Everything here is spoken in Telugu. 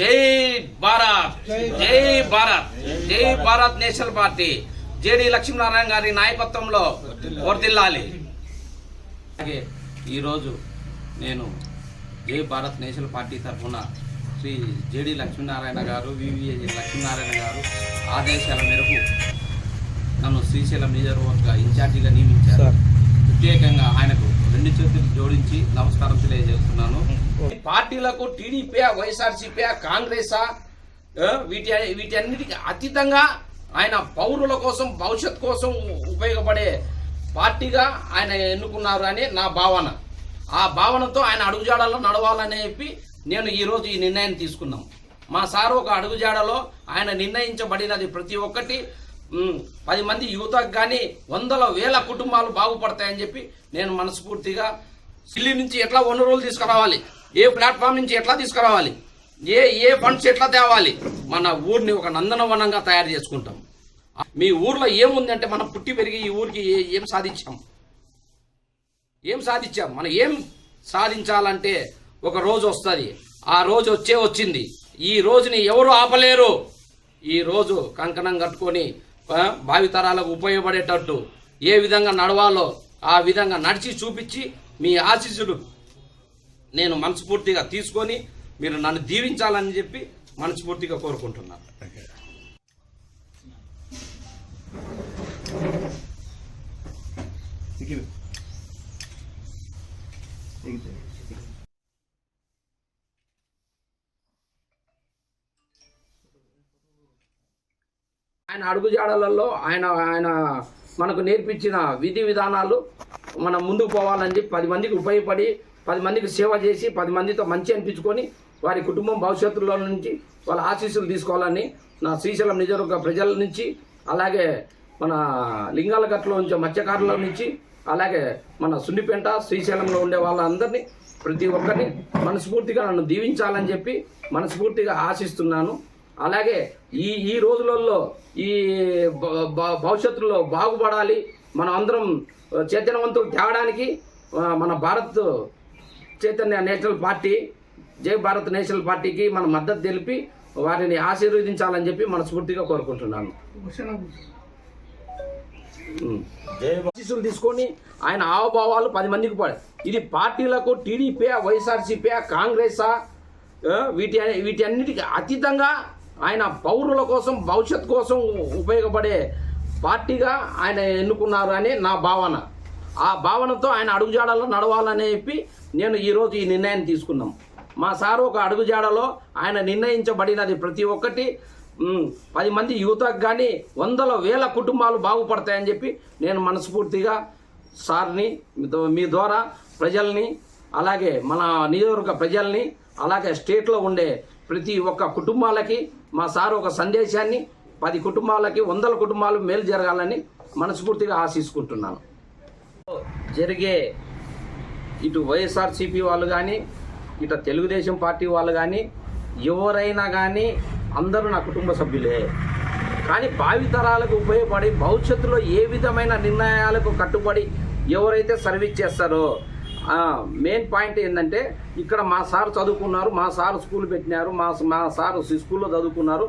జై భారత్ జై భారత్. జై Bharat. National party. JD Lakshminarayana గారి నాయకత్వంలో వర్దిల్లాలి అలాగే ఈరోజు నేను జై భారత్ నేషనల్ పార్టీ తరఫున శ్రీ జేడి లక్ష్మీనారాయణ గారు వివి లక్ష్మీనారాయణ గారు ఆదేశాల మేరకు నన్ను శ్రీశైలం నియోజకవర్గ ఇన్ఛార్జిగా నియమించారు. ప్రత్యేకంగా ఆయనకు రెండు చేతులు జోడించి నమస్కారం తెలియజేస్తున్నాను. పార్టీలకు టీడీపీ వైఎస్ఆర్సీపీ కాంగ్రెస్ వీటి వీటి అన్నిటికీ అతీతంగా ఆయన పౌరుల కోసం భవిష్యత్ కోసం ఉపయోగపడే పార్టీగా ఆయన ఎన్నుకున్నారు అని నా భావన. ఆ భావనతో ఆయన అడుగుజాడల్లో నడవాలని చెప్పి నేను ఈరోజు ఈ నిర్ణయం తీసుకున్నాం. మా సార్ ఒక అడుగుజాడలో ఆయన నిర్ణయించబడినది ప్రతి ఒక్కటి. పది మంది యువతకు కానీ వందల వేల కుటుంబాలు బాగుపడతాయని చెప్పి నేను మనస్ఫూర్తిగా ఢిల్లీ నుంచి ఎట్లా వనరులు తీసుకురావాలి? ఏ ప్లాట్ఫామ్ నుంచి ఎట్లా తీసుకురావాలి? ఏ ఏ ఫండ్స్ ఎట్లా తేవాలి? మన ఊరిని ఒక నందనవనంగా తయారు చేసుకుంటాం. మీ ఊర్లో ఏముంది అంటే మనం పుట్టి పెరిగి ఈ ఊరికి ఏ- ఏం సాధించాం? ఏం సాధించాం? మనం ఏం సాధించాలంటే ఒక రోజు వస్తుంది. ఆ రోజు వచ్చే వచ్చింది. ఈ రోజుని ఎవరు ఆపలేరు? ఈ రోజు కంకణం కట్టుకొని భావితరాలకు ఉపయోగపడేటట్టు ఏ విధంగా నడవాలో ఆ విధంగా నడిచి చూపించి మీ ఆశీస్సులు నేను మనస్ఫూర్తిగా తీసుకొని మీరు నన్ను దీవించాలని చెప్పి మనస్ఫూర్తిగా కోరుకుంటున్నాను ఆయన అడుగుజాడలలో ఆయన ఆయన మనకు నేర్పించిన విధి విధానాలు మనం ముందుకు పోవాలని చెప్పి పది మందికి ఉపయోగపడి పది మందికి సేవ చేసి పది మందితో మంచి అనిపించుకొని వారి కుటుంబం భవిష్యత్తులో నుంచి వాళ్ళ ఆశీస్సులు తీసుకోవాలని నా శ్రీశైలం నిజవర్గ ప్రజల నుంచి అలాగే మన లింగాలగట్లో ఉంచే మత్స్యకారుల నుంచి అలాగే మన సున్నిపేంట శ్రీశైలంలో ఉండే వాళ్ళందరినీ ప్రతి ఒక్కరిని మనస్ఫూర్తిగా నన్ను దీవించాలని చెప్పి మనస్ఫూర్తిగా ఆశిస్తున్నాను. అలాగే ఈ ఈ రోజులలో ఈ భవిష్యత్తులో బాగుపడాలి. మనం అందరం చైతన్యవంతులు తేవడానికి మన భారత్ చైతన్య నేషనల్ పార్టీ జై భారత్ నేషనల్ పార్టీకి మన మద్దతు తెలిపి వారిని ఆశీర్వదించాలని చెప్పి మనస్ఫూర్తిగా కోరుకుంటున్నాను. ఉమ్. తీసుకొని ఆయన హావభావాలు పది మందికి పడే. ఇది పార్టీలకు టీడీపీ వైఎస్ఆర్సీపీ కాంగ్రెస్ వీటి వీటి అన్నిటికీ అతీతంగా ఆయన పౌరుల కోసం భవిష్యత్ కోసం ఉపయోగపడే పార్టీగా ఆయన ఎన్నుకున్నారు అని నా భావన. ఆ భావనతో ఆయన అడుగుజాడలో నడవాలని చెప్పి నేను ఈరోజు ఈ నిర్ణయాన్ని తీసుకున్నాం. మా సారు ఒక అడుగుజాడలో ఆయన నిర్ణయించబడినది ప్రతి ఒక్కటి పది మంది యువతకు కానీ వందల వేల కుటుంబాలు బాగుపడతాయని చెప్పి నేను మనస్ఫూర్తిగా సార్ని మీతో- మీ ద్వారా ప్రజల్ని అలాగే మన నియోజకవర్గ ప్రజల్ని అలాగే స్టేట్లో ఉండే ప్రతి ఒక్క కుటుంబాలకి మా సార్ ఒక సందేశాన్ని పది కుటుంబాలకి వందల కుటుంబాలు మేలు జరగాలని మనస్ఫూర్తిగా ఆశించుకుంటున్నాను. జరిగే ఇటు వైఎస్ఆర్సీపీ వాళ్ళు కానీ ఇటు తెలుగుదేశం పార్టీ వాళ్ళు కానీ ఎవరైనా కానీ అందరూ నా కుటుంబ సభ్యులే. కానీ భావితరాలకు ఉపయోగపడి భవిష్యత్తులో ఏ విధమైన నిర్ణయాలకు కట్టుబడి ఎవరైతే సర్వీస్ చేస్తారో మెయిన్ పాయింట్ ఏంటంటే ఇక్కడ మా సార్ చదువుకున్నారు మా సార్ స్కూల్ పెట్టినారు మా మా సార్ స్కూల్లో చదువుకున్నారు.